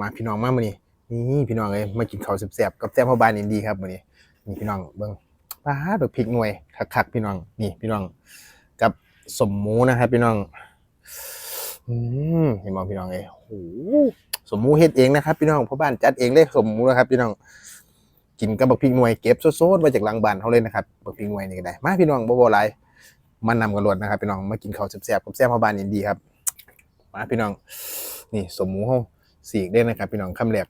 มาพี่น้องมามื้อนี้นี่พี่น้องเอ้ยมากินข้าวแซ่บๆกับแซ่บพ่อบ้านอินดีครับมื้อนี้นี่พี่น้องเบิ่งปลาดอกพริกหน่วยคักๆพี่น้องนี่พี่น้อง กับสมหมูนะครับพี่น้องอืมเห็นบ่พี่น้องเอ้ยโหสมหมูเฮ็ดเองนะครับพี่น้องพ่อบ้านจัดเองเลยสมหมูนะครับ พี่น้องกินกับบักพริกหน่วยเก็บสดๆมาจากหลังบ้านเขาเลยนะครับบักพริกหน่วยนี่ก็ได้มาพี่น้องบ่บ่หลายมันนำกันรวดนะครับพี่น้องมากินข้าวแซ่บๆกับแซ่บพ่อบ้านอินดีครับมาพี่น้อง นี่สมหมูเฮา สีกได้นะครับพี่น้องคำแรก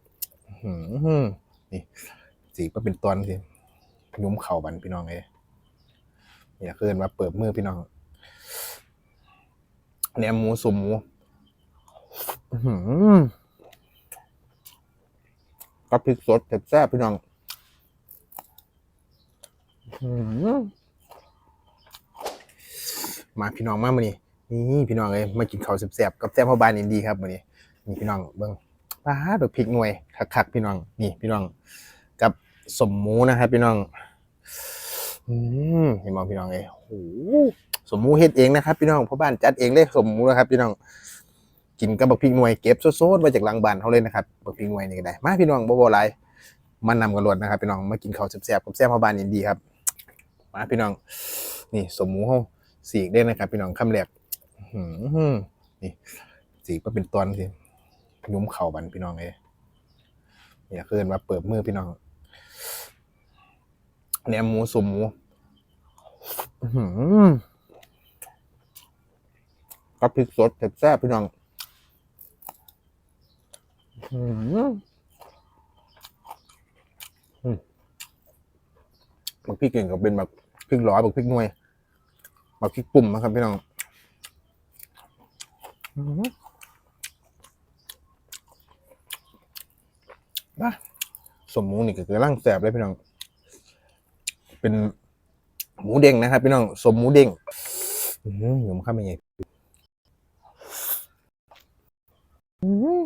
นี่สีก็เป็นตอนสิยุ้มเข่าบันพี่น้องเลยนี่คือเอิ้นว่าเปิดมือพี่น้องแหนมหมูสุ่มหมูกับพริกสดแซ่บพี่น้องมาพี่น้องมามื้อนี้นี่พี่น้องเอ้ยมากินข้าวแซ่บๆกับแซ่บพ่อบ้านอินดีครับมื้อนี้นี่พี่น้องเบิ่ง ปลาดอกพริกหน่วยคักๆพี่น้องนี่พี่น้อง กับสมมูนะครับพี่น้องอืมเห็นบ่พี่น้องเอ้ยโอ้โหสมมูเฮ็ดเองนะครับพี่น้องพ่อบ้านจัดเองเลยสมมูนะครับ พี่น้องกินกับบักพริกหน่วยเก็บสดๆมาจากหลังบ้านเขาเลยนะครับบักพริกหน่วยนี่ก็ได้มาพี่น้องบ่บ่หลายมันนำกันรวดนะครับพี่น้องมากินข้าวแซ่บๆกับแซ่บพ่อบ้านอินดีครับมาพี่น้อง นี่สมมูเฮาสีกได้นะครับ พี่น้องคำแรกนี่สีก็เป็นตอนสิ ยุ้มเข่าบันพี่น้องเลยนี่คือเอิ้นว่าเปิดมือพี่น้องแหนมหมูสุ่มหมูกับพริกสดแซ่บพี่น้องหมบักพริกเก่งก็เป็นแบบพริกหลอบักพริกหน่วยบักพริกปุ่มนะครับพี่น้อง อืม นะสมหมูนี่ก็คือร่างแสบเลยพี่น้อง เป็นหมูเด้งนะครับพี่น้องสมหมูเด้งอืมหนุ่มข้ามไปไงอืม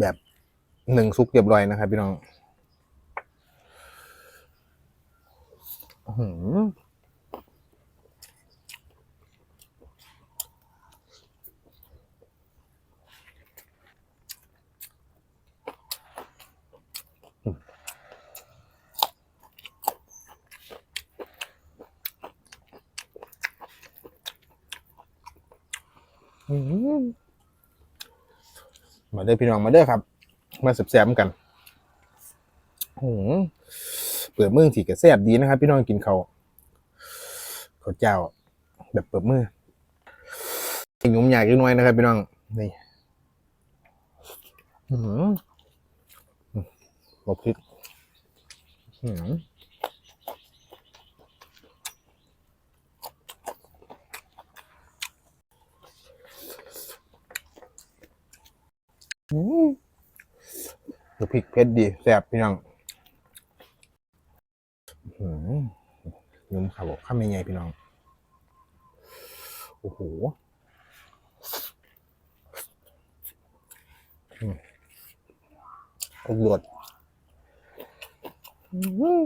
แบบหนึ่งซุกเรียบร้อยนะครับพี่น้อง อื มาเด้อพี่น้องมาเด้อครับ มาแซ่บๆกันอื้อหือเปิดมือสีกระแซบดีนะครับ พี่น้องกินเขาวข้าเจ้า แบบเปิดมือหนุ่มอยากกินน้อยนะครับ พี่น้องนี่หือบอกพริกหือ อือเดี๋ยวพริกเผ็ดดีแซ่บพี่น้องหือนุ่มครับข้ามยังไงพี่น้อง โอ้โหอืมครบรสอื้อ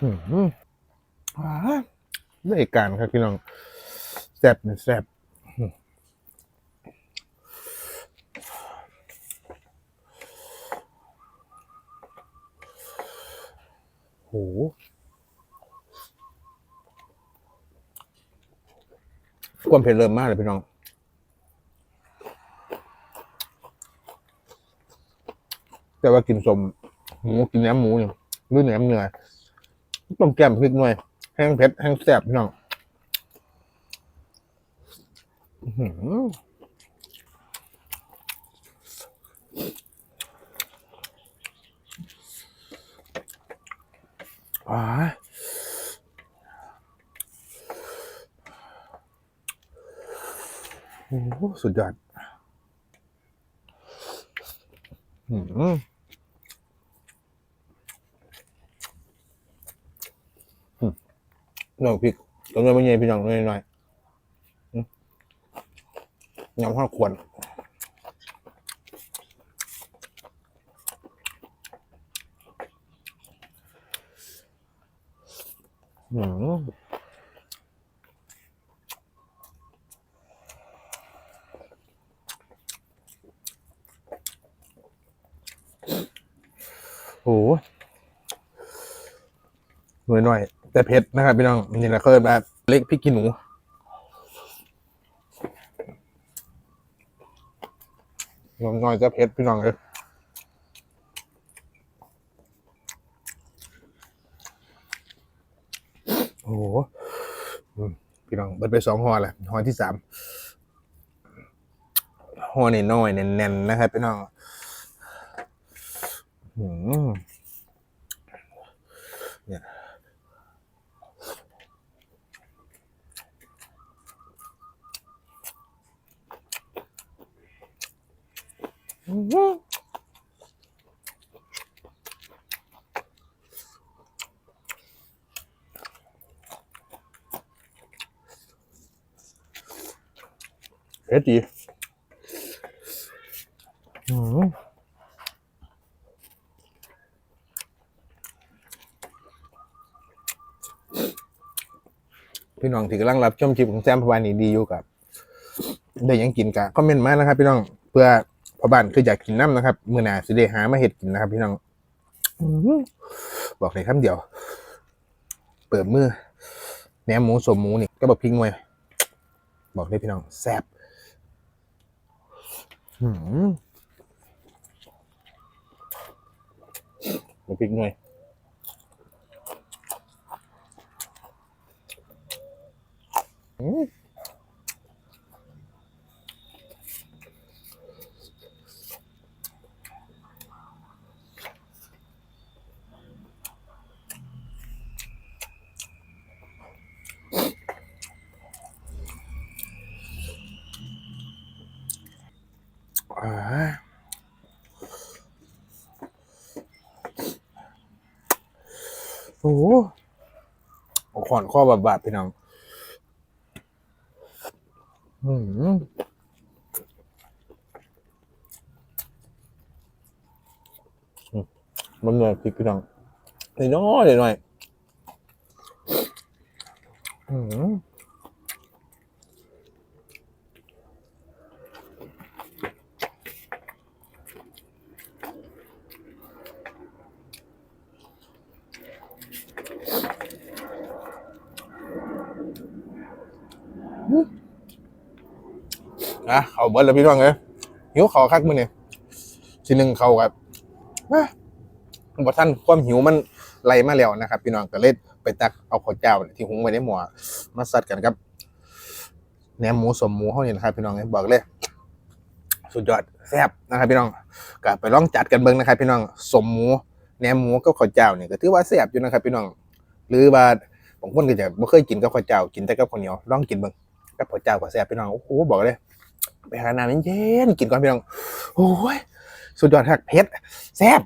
ออื้อหือาได้การครับพี่น้องแซ่บเป็นแซ่บโหความเผ็ดเริ่มมากเลยพี่น้องแต่ว่ากินสมหมูกินแหนมหมูเนี่ยหรือแหนมเนื้อ ต้องแกมพริกหน่อย แห้งเผ็ดแห้งแซ่บพี่น้องอื้อหือว้ายโอ้สุดยอดอืมอืม หน้องพริกต้มยไม่ใหญ่พี่น้องหน่อยๆอืมยำข้าวขวดอืมโอ้โหหน่อยหน่อย แต่เผ็ดนะครับพี่น้องนี่แหละเขาเรียแบบเล็กพริกขี้หนูน่อยจะเผ็ดพี่น้องเลยโอ้โหพี่น้องเบิดไปสองหอแหละหอที่สามห่อนี่น้อยๆแน่นๆนะครับพี่น้อง อืม เผ็ดดีอืมพี่น้องที่กำลังรับชมคลิปของแซมพวานี่ดีอยู่กับได้ยังกินกะคอมเมนต์มานะครับ พี่น้องเพื่อพอบ้านคืออยากกินน้ำนะครับ มือหนาสิได้หามาเฮ็ดกินนะครับ พี่น้องบอกเลยคำเดียว เปิดมือแหนมหมูสมหมูนี่ก็บอกพริกงวย บอกเลยพี่น้องแซ่บ อืมบอกพริกงวยอืมอ่า โอ้โหขอนข้อบาดๆพี่น้อง อืมมันเหนื่อยพริกพี่น้องนิดน้อยหน่อยอืมะเขาเบิร์ดแล้วพี่น้องเอ้ยหิวเขาคักมือเนี่ยทีหนึ่งเขาแบบอะบอท่านความหิวมันไหลมาแล้วนะครับ พี่น้องก็เลยไปตักเอาข้าวเจ้าที่หุงไว้ในหม้อมาสัดกันครับแหนมหมูสมหมูเขาเนี่ยนะครับพี่น้องเอ้ยบอกเลย สุดยอดแซ่บนะครับ พี่น้องก็ไปลองจัดกันเบิ่งนะครับ พี่น้องสมหมูแหนมหมูกับข้าวเจ้าเนี่ยก็ถือว่าแซ่บอยู่นะครับ พี่น้อง หรือว่าบางคนก็จะไม่เคยกินกับข้าวเจ้ากินแต่กับข้าวเหนียวลองกินเบิ่งกับข้าวเจ้าก็แซ่บพี่น้องโอ้โหบอกเลย ไปหาน้ำเย็นๆกินก่อนพี่น้องโอ้ยสุดยอดครับเผ็ดแซ่บ